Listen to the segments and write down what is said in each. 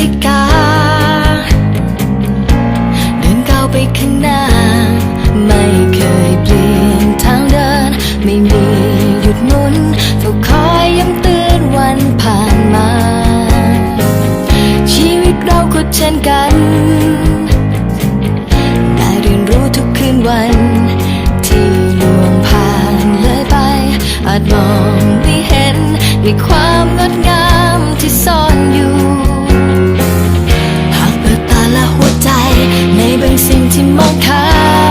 ฬิกา เดินก้าวไปข้างหน้า ไม่เคยเปลี่ยนทางเดิน ไม่มีหยุดนุนเฝ้าคอยย้ำเตือนวันผ่านมา ชีวิตเราก็เช่นกันได้เรียนรู้ทุกคืนวัน ที่ล่วงผ่านเลยไป อาจมองไม่เห็นในความงดงามที่ซ่อนอยู่ และหัวใจ ในบางสิ่งที่มองข้า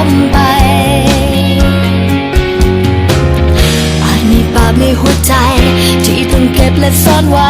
มไป อาจมีบาปในหัวใจ ที่ต้องเก็บและซ่อนไว้